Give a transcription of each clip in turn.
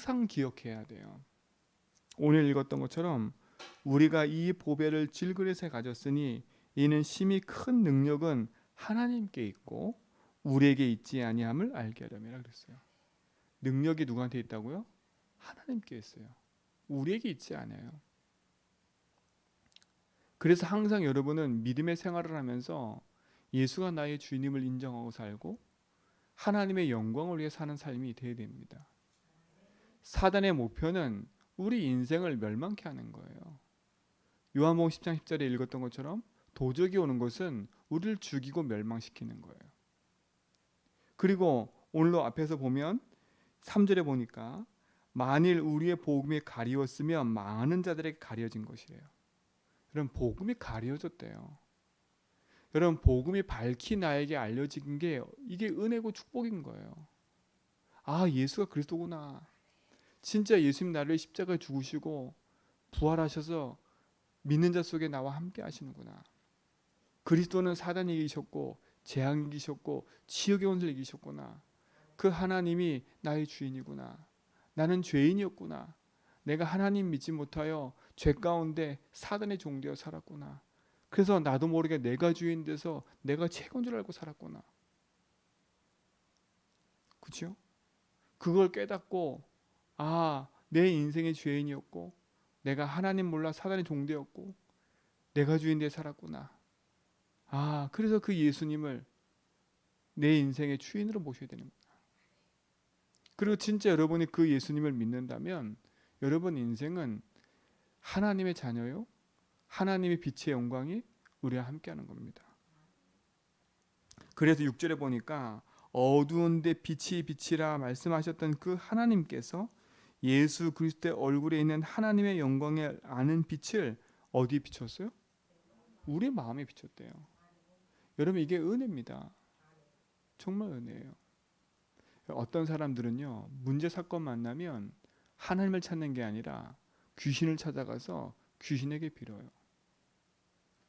항상 기억해야 돼요. 오늘 읽었던 것처럼 우리가 이 보배를 질그릇에 가졌으니 이는 심히 큰 능력은 하나님께 있고 우리에게 있지 아니함을 알게 하려면이라 그랬어요. 능력이 누구한테 있다고요? 하나님께 있어요. 우리에게 있지 않아요. 그래서 항상 여러분은 믿음의 생활을 하면서 예수가 나의 주님을 인정하고 살고 하나님의 영광을 위해 사는 삶이 되어야 됩니다. 사단의 목표는 우리 인생을 멸망케 하는 거예요. 요한복음 10장 10절에 읽었던 것처럼 도적이 오는 것은 우리를 죽이고 멸망시키는 거예요. 그리고 오늘로 앞에서 보면 3절에 보니까 만일 우리의 복음이 가리웠으면 많은 자들에게 가려진 것이에요. 여러분 복음이 가려졌대요. 여러분 복음이 밝히 나에게 알려진 게 이게 은혜고 축복인 거예요. 아 예수가 그리스도구나. 진짜 예수님 나를 십자가에 죽으시고 부활하셔서 믿는 자 속에 나와 함께 하시는구나. 그리스도는 사단이 이기셨고 재앙이 이기셨고 지옥의 원수를 이기셨구나. 그 하나님이 나의 주인이구나. 나는 죄인이었구나. 내가 하나님 믿지 못하여 죄 가운데 사단의 종되어 살았구나. 그래서 나도 모르게 내가 주인 돼서 내가 최고인 줄 알고 살았구나. 그렇죠? 그걸 깨닫고 아, 내 인생의 죄인이었고 내가 하나님 몰라 사단의 종되었고 내가 주인 돼 살았구나. 아, 그래서 그 예수님을 내 인생의 주인으로 모셔야 되는 거다. 그리고 진짜 여러분이 그 예수님을 믿는다면 여러분 인생은 하나님의 자녀요. 하나님의 빛의 영광이 우리와 함께하는 겁니다. 그래서 6절에 보니까 어두운데 빛이 빛이라 말씀하셨던 그 하나님께서 예수 그리스도의 얼굴에 있는 하나님의 영광에 아는 빛을 어디에 비췄어요? 우리 마음에 비췄대요. 여러분 이게 은혜입니다. 정말 은혜예요. 어떤 사람들은요 문제 사건 만나면 하나님을 찾는 게 아니라 귀신을 찾아가서 귀신에게 빌어요.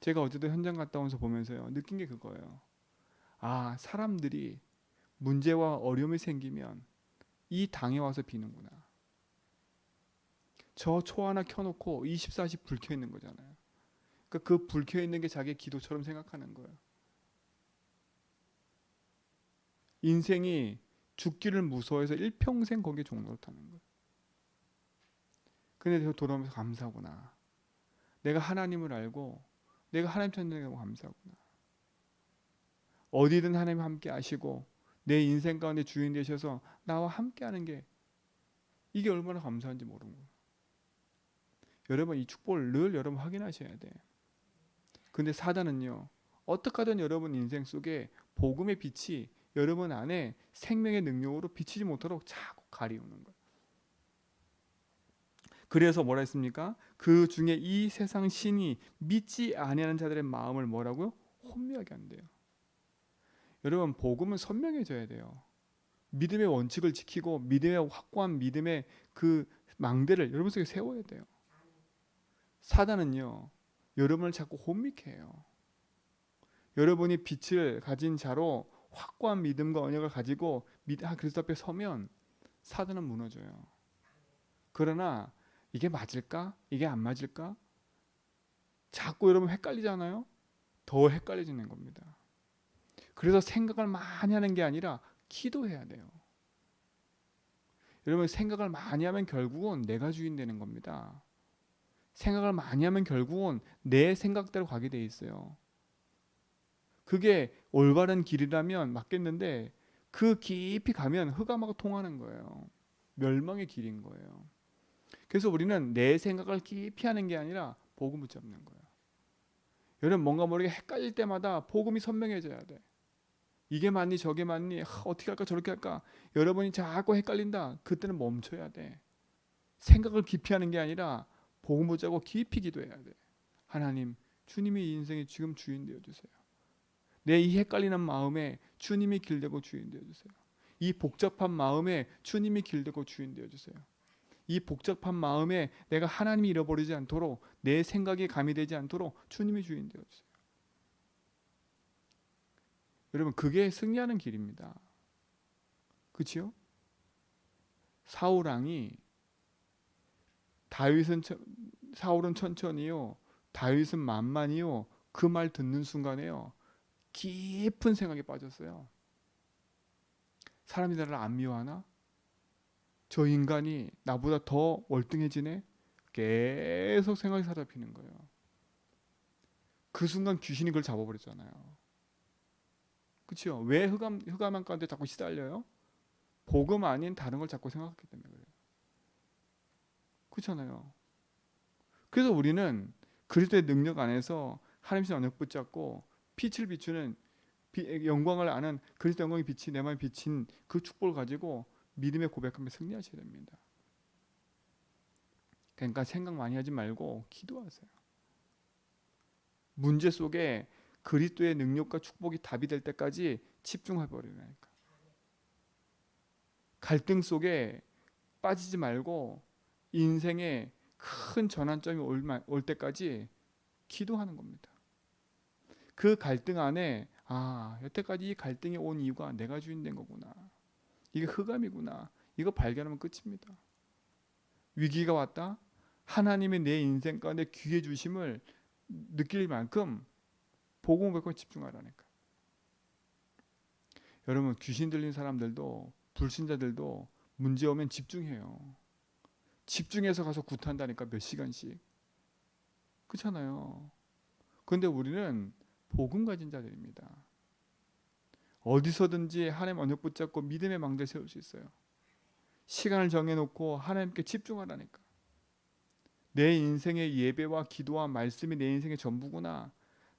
제가 어제도 현장 갔다 오면서 보면서요 느낀 게 그거예요. 아 사람들이 문제와 어려움이 생기면 이 당에 와서 비는구나. 저 초 하나 켜놓고 24시 불 켜 있는 거잖아요. 그불 그러니까 켜 있는 게 자기 기도처럼 생각하는 거예요. 인생이 죽기를 무서워해서 일평생 거기에 종로를 타는 거예요. 근데 돌아오면서 감사구나. 내가 하나님을 알고 내가 하나님 찾는 게 감사구나. 어디든 하나님 함께 하시고 내 인생 가운데 주인 되셔서 나와 함께 하는 게 이게 얼마나 감사한지 모르는 거예요. 여러분 이 축복을 늘 여러분 확인하셔야 돼. 근데 사단은요. 어떻게 하든 여러분 인생 속에 복음의 빛이 여러분 안에 생명의 능력으로 비치지 못하도록 자꾸 가리우는 거예요. 그래서 뭐라 했습니까? 그 중에 이 세상 신이 믿지 아니하는 자들의 마음을 뭐라고요? 혼미하게 한대요. 여러분 복음은 선명해져야 돼요. 믿음의 원칙을 지키고 믿음의 확고한 믿음의 그 망대를 여러분 속에 세워야 돼요. 사단은요. 여러분을 자꾸 혼미케 해요. 여러분이 빛을 가진 자로 확고한 믿음과 언약을 가지고 아, 그리스도 앞에 서면 사단은 무너져요. 그러나 이게 맞을까? 이게 안 맞을까? 자꾸 여러분 헷갈리잖아요. 더 헷갈려지는 겁니다. 그래서 생각을 많이 하는 게 아니라 기도해야 돼요. 여러분 생각을 많이 하면 결국은 내가 주인 되는 겁니다. 생각을 많이 하면 결국은 내 생각대로 가게 돼 있어요. 그게 올바른 길이라면 맞겠는데 그 깊이 가면 흑암하고 통하는 거예요. 멸망의 길인 거예요. 그래서 우리는 내 생각을 깊이 하는 게 아니라 복음을 잡는 거예요. 여러분 뭔가 모르게 헷갈릴 때마다 복음이 선명해져야 돼. 이게 맞니 저게 맞니 하, 어떻게 할까 저렇게 할까 여러분이 자꾸 헷갈린다 그때는 멈춰야 돼 생각을 깊이 하는 게 아니라 복음 붙잡고 깊이 기도해야 돼 하나님 주님이 인생의 지금 주인 되어 주세요 내 이 헷갈리는 마음에 주님이 길되고 주인 되어 주세요 이 복잡한 마음에 주님이 길되고 주인 되어 주세요 이 복잡한 마음에 내가 하나님이 잃어버리지 않도록 내 생각이 가미되지 않도록 주님이 주인 되어 주세요. 여러분 그게 승리하는 길입니다. 그렇죠? 사울 왕이 다윗은 천- 사울은 천천히요. 다윗은 만만히요. 그 말 듣는 순간에요. 깊은 생각에 빠졌어요. 사람이 나를 안 미워하나? 저 인간이 나보다 더 월등해지네? 계속 생각이 사잡히는 거예요. 그 순간 귀신이 그걸 잡아버렸잖아요. 그렇죠? 왜 흑암 흑암한 가운데 자꾸 시달려요? 복음 아닌 다른 걸 자꾸 생각했기 때문에 그래요. 그렇잖아요. 그래서 우리는 그리스도의 능력 안에서 하나님의 언약 붙잡고 빛을 비추는 비- 영광을 아는 그리스도 영광의 빛이 내 마음에 비친 그 축복을 가지고 믿음의 고백하며 승리하셔야 됩니다. 그러니까 생각 많이 하지 말고 기도하세요. 문제 속에 그리스도의 능력과 축복이 답이 될 때까지 집중해 버리라니까. 갈등 속에 빠지지 말고 인생의 큰 전환점이 올 때까지 기도하는 겁니다. 그 갈등 안에 아 여태까지 이 갈등이 온 이유가 내가 주인된 거구나. 이게 흑암이구나. 이거 발견하면 끝입니다. 위기가 왔다. 하나님의 내 인생 가운데 귀해 주심을 느낄 만큼 복음을 받고 집중하라니까. 여러분 귀신 들린 사람들도 불신자들도 문제 오면 집중해요. 집중해서 가서 구한다니까 몇 시간씩. 그렇잖아요. 그런데 우리는 복음 가진 자들입니다. 어디서든지 하나님 언약 붙잡고 믿음의 망대 세울 수 있어요. 시간을 정해놓고 하나님께 집중하라니까. 내 인생의 예배와 기도와 말씀이 내 인생의 전부구나.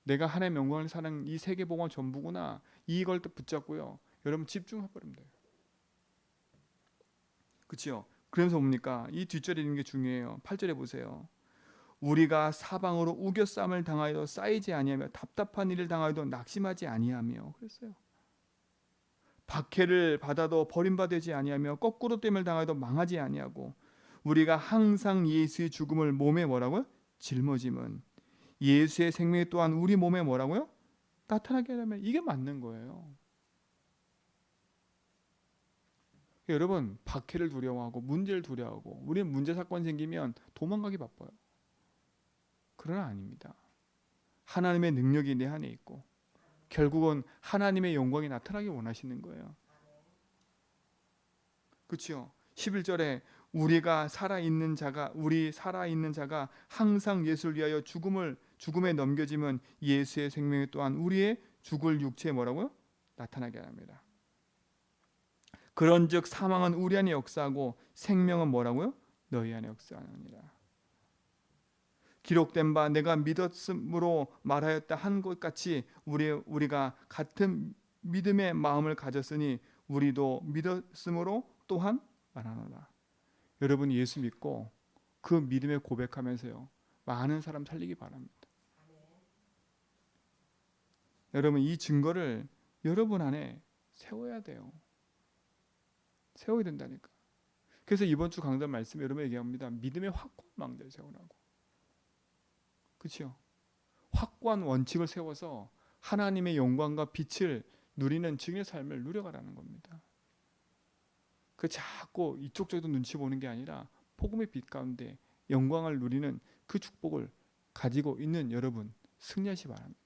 내가 하나님 영광을 사는 이 세계 복음 전부구나. 이걸 또 붙잡고요. 여러분 집중해 버리면 돼요. 그렇죠? 그러면서 뭡니까? 이 뒷절에 있는 게 중요해요. 8절에 보세요. 우리가 사방으로 우겨쌈을 당하여도 쌓이지 아니하며 답답한 일을 당하여도 낙심하지 아니하며 그랬어요. 박해를 받아도 버림받지 아니하며 거꾸로 됨을 당하여도 망하지 아니하고 우리가 항상 예수의 죽음을 몸에 뭐라고요? 짊어짐은 예수의 생명 또한 우리 몸에 뭐라고요? 나타나게 하려면 이게 맞는 거예요. 여러분 박해를 두려워하고 문제를 두려워하고 우리는 문제 사건 생기면 도망가기 바빠요. 그러나 아닙니다. 하나님의 능력이 내 안에 있고 결국은 하나님의 영광이 나타나기 원하시는 거예요. 그렇죠? 11절에 우리가 살아 있는 자가 우리 살아 있는 자가 항상 예수를 위하여 죽음을 죽음에 넘겨짐은 예수의 생명이 또한 우리의 죽을 육체에 뭐라고요? 나타나게 합니다. 그런즉 사망은 우리 안에 역사하고 생명은 뭐라고요? 너희 안에 역사하느니라. 기록된 바 내가 믿었으므로 말하였다 한 것 같이 우리 우리가 같은 믿음의 마음을 가졌으니 우리도 믿었으므로 또한 말하노라. 여러분 예수 믿고 그 믿음의 고백하면서요 많은 사람 살리기 바랍니다. 여러분 이 증거를 여러분 안에 세워야 돼요. 세워야 된다니까. 그래서 이번 주 강단 말씀에 여러분 얘기합니다. 믿음의 확고한 망대를 세우라고. 그렇죠? 확고한 원칙을 세워서 하나님의 영광과 빛을 누리는 증의 삶을 누려가라는 겁니다. 그 자꾸 이쪽 저쪽 눈치 보는 게 아니라 복음의 빛 가운데 영광을 누리는 그 축복을 가지고 있는 여러분 승리하시 바랍니다.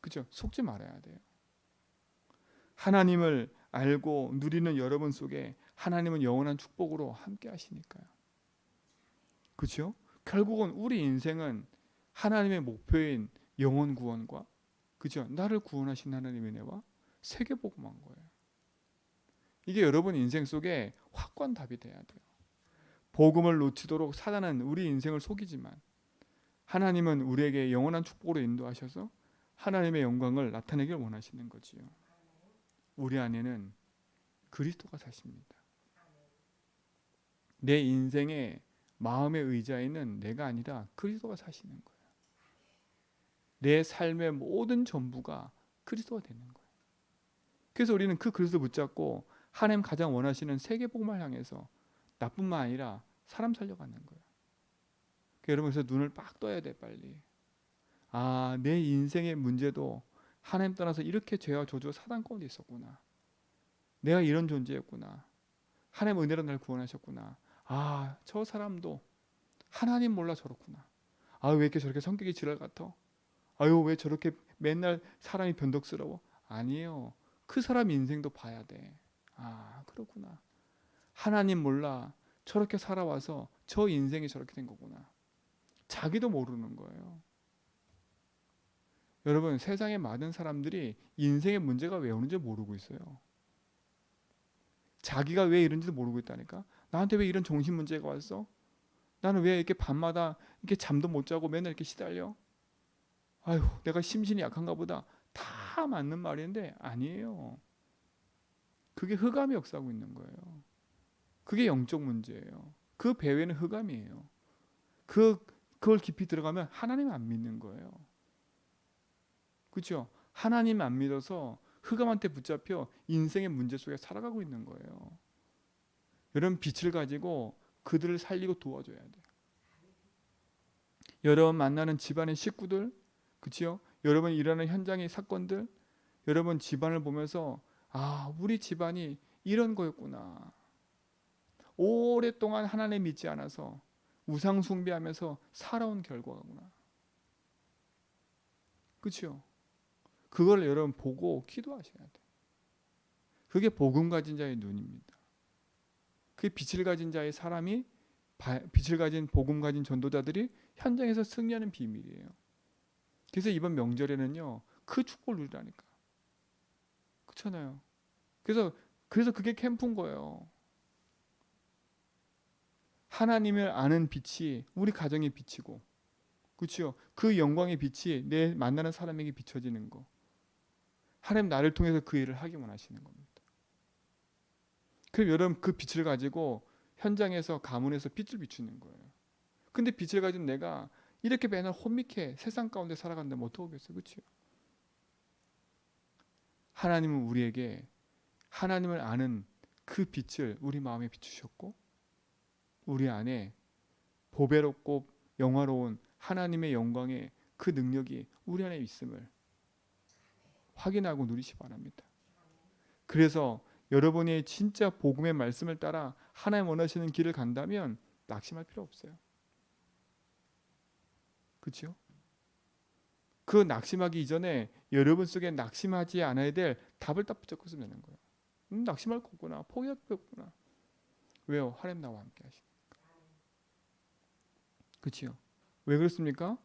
그죠? 속지 말아야 돼요. 하나님을 알고 누리는 여러분 속에 하나님은 영원한 축복으로 함께 하시니까요. 그렇죠? 결국은 우리 인생은 하나님의 목표인 영원 구원과 그죠? 나를 구원하신 하나님의 은혜와 세계 복음한 거예요. 이게 여러분 인생 속에 확고한 답이 돼야 돼요. 복음을 놓치도록 사단은 우리 인생을 속이지만 하나님은 우리에게 영원한 축복으로 인도하셔서 하나님의 영광을 나타내길 원하시는 거지요. 우리 안에는 그리스도가 사십니다. 내 인생의 마음의 의자에는 내가 아니라 그리스도가 사시는 거예요. 내 삶의 모든 전부가 그리스도가 되는 거예요. 그래서 우리는 그 그리스도 붙잡고 하나님 가장 원하시는 세계 복음을 향해서 나뿐만 아니라 사람 살려가는 거예요. 그러니까 여러분 그래서 눈을 빡 떠야 돼 빨리. 아, 내 인생의 문제도 하나님 떠나서 이렇게 죄와 저주와 사단 가운데 있었구나. 내가 이런 존재였구나. 하나님 은혜로 날 구원하셨구나. 아, 저 사람도 하나님 몰라 저렇구나. 아, 왜 이렇게 저렇게 성격이 지랄 같아? 아유, 왜 저렇게 맨날 사람이 변덕스러워? 아니에요. 그 사람 인생도 봐야 돼. 아, 그렇구나. 하나님 몰라. 저렇게 살아와서 저 인생이 저렇게 된 거구나. 자기도 모르는 거예요. 여러분, 세상의 많은 사람들이 인생의 문제가 왜 오는지 모르고 있어요. 자기가 왜 이런지도 모르고 있다니까. 나한테 왜 이런 정신 문제가 왔어? 나는 왜 이렇게 밤마다 이렇게 잠도 못 자고 맨날 이렇게 시달려? 아유, 내가 심신이 약한가 보다. 다 맞는 말인데 아니에요. 그게 흑암이 역사하고 있는 거예요. 그게 영적 문제예요. 그 배후에는 흑암이에요. 그 그걸 깊이 들어가면 하나님 안 믿는 거예요. 그렇죠? 하나님 안 믿어서 흑암한테 붙잡혀 인생의 문제 속에 살아가고 있는 거예요. 여러분 빛을 가지고 그들을 살리고 도와줘야 돼요. 여러분 만나는 집안의 식구들, 그렇죠? 여러분 일하는 현장의 사건들, 여러분 집안을 보면서 아 우리 집안이 이런 거였구나. 오랫동안 하나님 믿지 않아서 우상 숭배하면서 살아온 결과구나. 그렇죠? 그걸 여러분 보고 기도하셔야 돼. 그게 복음 가진 자의 눈입니다. 그 빛을 가진 자의 사람이 빛을 가진 복음 가진 전도자들이 현장에서 승리하는 비밀이에요. 그래서 이번 명절에는요 그 축복을 누리라니까. 그렇잖아요. 그래서 그래서 그게 캠프인 거예요. 하나님을 아는 빛이 우리 가정의 빛이고, 그렇죠? 그 영광의 빛이 내 만나는 사람에게 비춰지는 거. 하나님 나를 통해서 그 일을 하기 원하시는 겁니다. 그럼 여러분 그 빛을 가지고 현장에서 가문에서 빛을 비추는 거예요. 근데 빛을 가진 내가 이렇게 맨날 혼미케 세상 가운데 살아간다면 어떡하겠어요, 그렇죠? 하나님은 우리에게 하나님을 아는 그 빛을 우리 마음에 비추셨고 우리 안에 보배롭고 영화로운 하나님의 영광의 그 능력이 우리 안에 있음을 확인하고 누리시 바랍니다. 그래서 여러분이 진짜 복음의 말씀을 따라 하나님 원하시는 길을 간다면 낙심할 필요 없어요. 그렇죠? 그 낙심하기 이전에 여러분 속에 낙심하지 않아야 될 답을 딱 붙잡고서 되는 거예요. 음, 낙심할 거구나. 포기할 거구나. 왜요? 하나님 나와 함께 하시니까. 그렇지요? 왜 그렇습니까?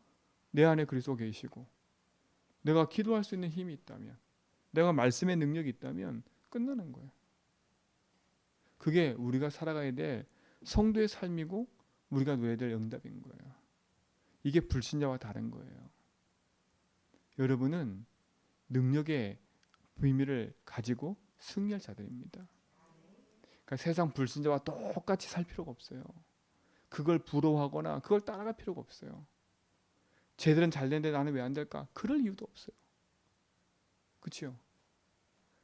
내 안에 그리스도 계시고 내가 기도할 수 있는 힘이 있다면 내가 말씀의 능력이 있다면 끝나는 거예요. 그게 우리가 살아가야 될 성도의 삶이고 우리가 누려야 될 응답인 거예요. 이게 불신자와 다른 거예요. 여러분은 능력의 비밀을 가지고 승리할 자들입니다. 그러니까 세상 불신자와 똑같이 살 필요가 없어요. 그걸 부러워하거나 그걸 따라갈 필요가 없어요. 쟤들은 잘 되는데 나는 왜 안 될까? 그럴 이유도 없어요. 그렇죠?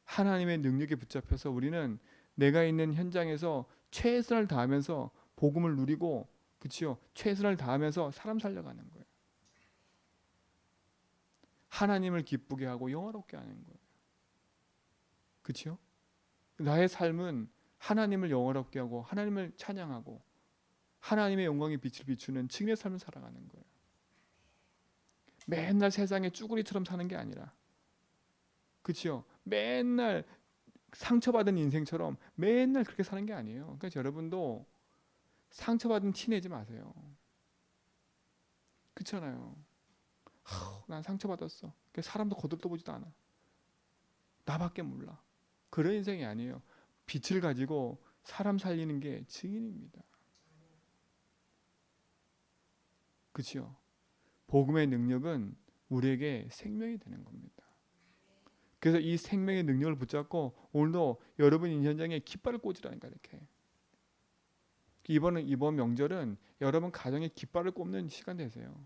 하나님의 능력에 붙잡혀서 우리는 내가 있는 현장에서 최선을 다하면서 복음을 누리고 그렇죠? 최선을 다하면서 사람 살려가는 거예요. 하나님을 기쁘게 하고 영화롭게 하는 거예요. 그렇죠? 나의 삶은 하나님을 영화롭게 하고 하나님을 찬양하고 하나님의 영광의 빛을 비추는 증의 삶을 살아가는 거예요. 맨날 세상에 쭈구리처럼 사는 게 아니라 그렇죠? 맨날 상처받은 인생처럼 맨날 그렇게 사는 게 아니에요. 그러니까 여러분도 상처받은 티 내지 마세요. 그렇잖아요. 난 상처받았어. 사람도 거들떠 보지도 않아. 나밖에 몰라. 그런 인생이 아니에요. 빛을 가지고 사람 살리는 게 증인입니다. 그렇죠? 복음의 능력은 우리에게 생명이 되는 겁니다. 그래서 이 생명의 능력을 붙잡고 오늘도 여러분 이 현장에 깃발을 꽂으라니까 이렇게. 이번은 이번 명절은 여러분 가정에 깃발을 꼽는 시간 되세요.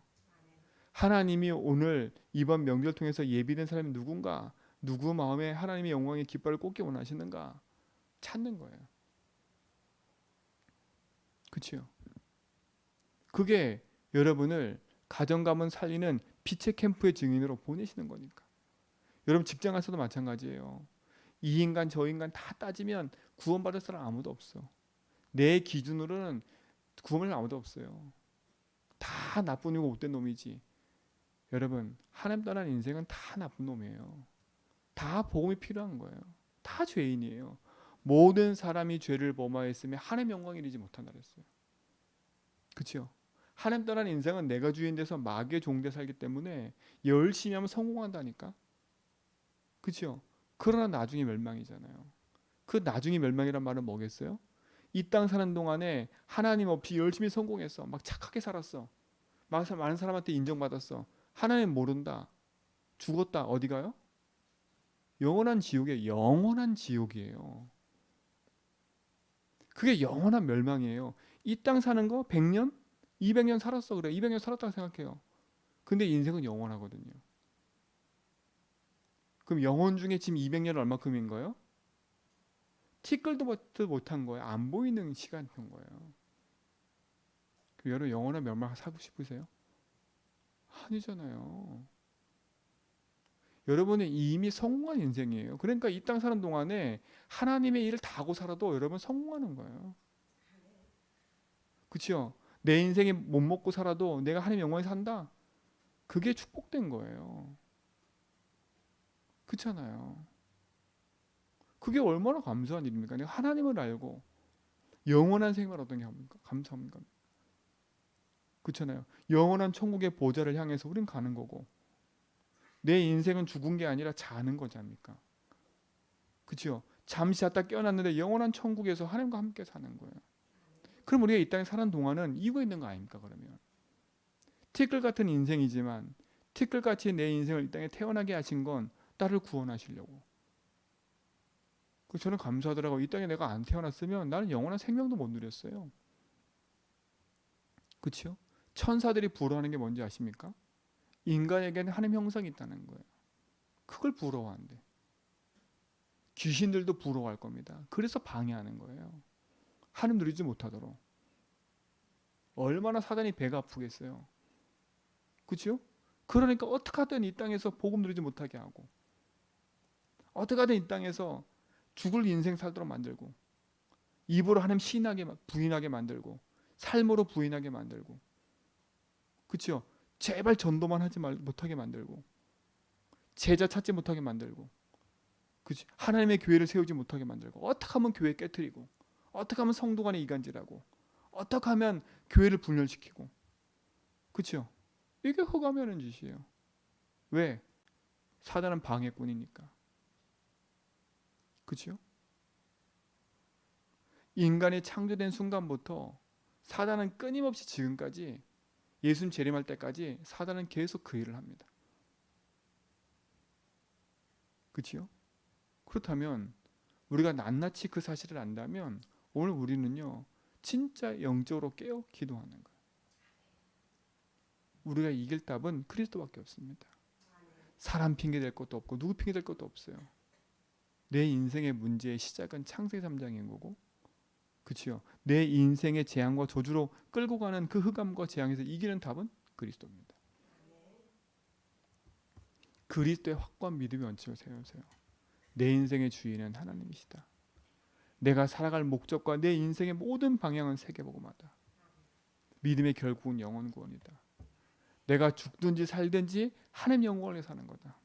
하나님이 오늘 이번 명절 통해서 예비된 사람이 누군가, 누구 마음에 하나님의 영광의 깃발을 꽂기 원하시는가 찾는 거예요. 그렇죠? 그게 여러분을 가정 가문 살리는 빛의 캠프의 증인으로 보내시는 거니까. 여러분 직장 가서도 마찬가지예요. 이 인간 저 인간 다 따지면 구원받을 사람 아무도 없어. 내 기준으로는 구원을 아무도 없어요. 다 나쁜 놈이고 못된 놈이지. 여러분 하나님 떠난 인생은 다 나쁜 놈이에요. 다 복음이 필요한 거예요. 다 죄인이에요. 모든 사람이 죄를 범하였으며 하나님 영광 이르지 못한다 그랬어요. 그렇죠? 하나님 떠난 인생은 내가 주인 돼서 마귀의 종대 살기 때문에 열심히 하면 성공한다니까. 그렇죠? 그러나 나중에 멸망이잖아요. 그 나중에 멸망이란 말은 뭐겠어요? 이 땅 사는 동안에 하나님 없이 열심히 성공했어. 막 착하게 살았어. 막 많은 사람한테 인정받았어. 하나님 모른다. 죽었다. 어디 가요? 영원한 지옥에 영원한 지옥이에요. 그게 영원한 멸망이에요. 이 땅 사는 거 100년, 200년 살았어 그래. 200년 살았다고 생각해요. 근데 인생은 영원하거든요. 그럼 영원 중에 지금 200년 얼마큼인 거예요? 티끌도 못한 거예요. 안 보이는 시간인 거예요. 그 여러분 영원한 멸망 사고 싶으세요? 아니잖아요. 여러분은 이미 성공한 인생이에요. 그러니까 이 땅 사는 동안에 하나님의 일을 다 하고 살아도 여러분 성공하는 거예요. 그렇죠? 내 인생에 못 먹고 살아도 내가 하나님 영원히 산다. 그게 축복된 거예요. 그렇잖아요. 그게 얼마나 감사한 일입니까? 내가 하나님을 알고 영원한 생활 어떤 게 감사합니까? 그렇잖아요. 영원한 천국의 보좌를 향해서 우린 가는 거고 내 인생은 죽은 게 아니라 자는 거지 않습니까? 그렇죠? 잠시 잤다 깨어났는데 영원한 천국에서 하나님과 함께 사는 거예요. 그럼 우리가 이 땅에 사는 동안은 이유가 있는 거 아닙니까? 그러면 티끌 같은 인생이지만 티끌 같이 내 인생을 이 땅에 태어나게 하신 건 나를 구원하시려고. 그 저는 감사하더라고. 이 땅에 내가 안 태어났으면 나는 영원한 생명도 못 누렸어요. 그렇죠? 천사들이 부러워하는 게 뭔지 아십니까? 인간에게는 하나님 형상이 있다는 거예요. 그걸 부러워한대. 귀신들도 부러워할 겁니다. 그래서 방해하는 거예요. 하나님 누리지 못하도록. 얼마나 사단이 배가 아프겠어요. 그렇죠? 그러니까 어떻게 하든 이 땅에서 복음 누리지 못하게 하고 어떻게 하든 이 땅에서 죽을 인생 살도록 만들고 입으로 하나님 시인하게 부인하게 만들고 삶으로 부인하게 만들고 그렇죠? 제발 전도만 하지 말 못하게 만들고 제자 찾지 못하게 만들고 그치 하나님의 교회를 세우지 못하게 만들고 어떻게 하면 교회 깨뜨리고 어떻게 하면 성도 간에 이간질하고 어떻게 하면 교회를 분열시키고. 그렇죠 이게 흑암하는 짓이에요. 왜? 사단은 방해꾼이니까. 그렇죠 인간이 창조된 순간부터 사단은 끊임없이 지금까지 예수님 재림할 때까지 사단은 계속 그 일을 합니다. 그렇죠? 그렇다면 우리가 낱낱이 그 사실을 안다면 오늘 우리는요 진짜 영적으로 깨어 기도하는 거예요. 우리가 이길 답은 그리스도밖에 없습니다. 사람 핑계 될 것도 없고 누구 핑계 될 것도 없어요. 내 인생의 문제의 시작은 창세기 3장인 거고 그렇죠. 내 인생의 재앙과 저주로 끌고 가는 그 흑암과 재앙에서 이기는 답은 그리스도입니다. 그리스도의 확고한 믿음의 원칙을 세우세요. 내 인생의 주인은 하나님이시다. 내가 살아갈 목적과 내 인생의 모든 방향은 세계복음하다. 믿음의 결국은 영원 구원이다. 내가 죽든지 살든지 하나님 영광을 위해 사는 거다.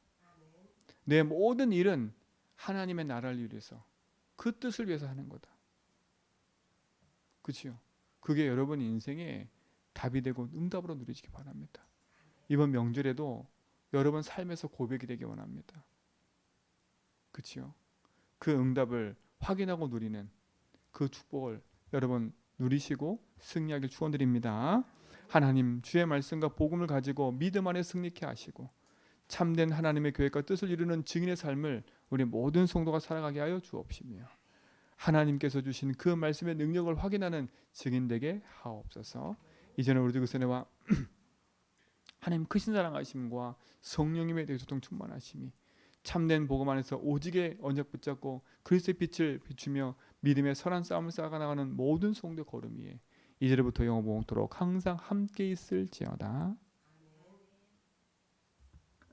내 모든 일은 하나님의 나라를 위해서 그 뜻을 위해서 하는 거다. 그렇죠? 그게 여러분 인생의 답이 되고 응답으로 누리시기 바랍니다. 이번 명절에도 여러분 삶에서 고백이 되기 원합니다. 그렇죠? 그 응답을 확인하고 누리는 그 축복을 여러분 누리시고 승리하길 축원드립니다. 하나님 주의 말씀과 복음을 가지고 믿음 안에 승리케 하시고 참된 하나님의 계획과 뜻을 이루는 증인의 삶을 우리 모든 성도가 살아가게 하여 주옵시며 하나님께서 주신 그 말씀의 능력을 확인하는 증인 되게 하옵소서. 이제는 우리 그리스도와 하나님 크신 사랑하심과 성령님의 대소통 충만하심이 참된 복음 안에서 오직의 언약 붙잡고 그리스도의 빛을 비추며 믿음의 선한 싸움을 쌓아 나가는 모든 성도 걸음 위에 이제부터 영원토록 항상 함께 있을지어다.